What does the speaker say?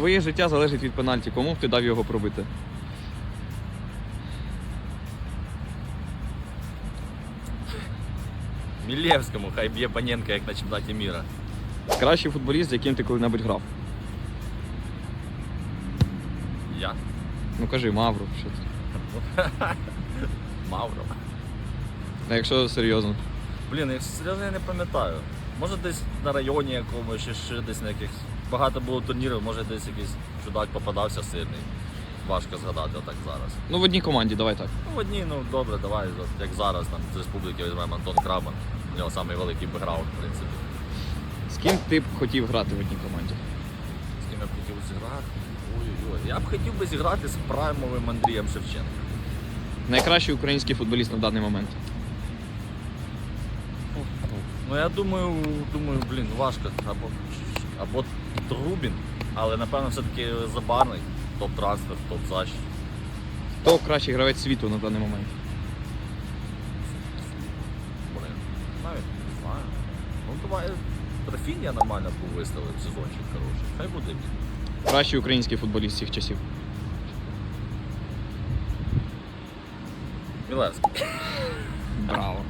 твоє життя залежить від пенальті. Кому б ти дав його пробити? Мілєвському, хай б'є Паненка, як на чемпіонаті міра. Кращий футболіст, з яким ти коли-небудь грав. Я? Ну кажи, Мавро, що ти. Мавро. А якщо серйозно. Блін, якщо серйозно я не пам'ятаю. Може десь на районі якомусь, чи ще десь на якихось. Багато було турнірів, може десь якийсь чудак попадався сильний. Важко згадати отак зараз. Ну в одній команді, давай так. Ну, в одній, ну добре, давай, от як зараз там з республіки візьмемо Антон Крабан. У нього самий великий бекграунд, в принципі. З ким ти б хотів грати в одній команді? З ким я б хотів зіграти. Ой-ой-ой. Я б хотів би зіграти з праймовим Андрієм Шевченком. Найкращий український футболіст на даний момент. Ну я думаю, думаю, блін, важко. Або, або Трубін, але напевно все-таки забарний. Топ-трансфер, топ-защит. Хто кращий гравець світу на даний момент? Блин, навіть не знаю. Ну давай Трофіння нормально був виставив сезончик хороший. Хай буде він. Кращий український футболіст всіх часів. Мілевський. Браво.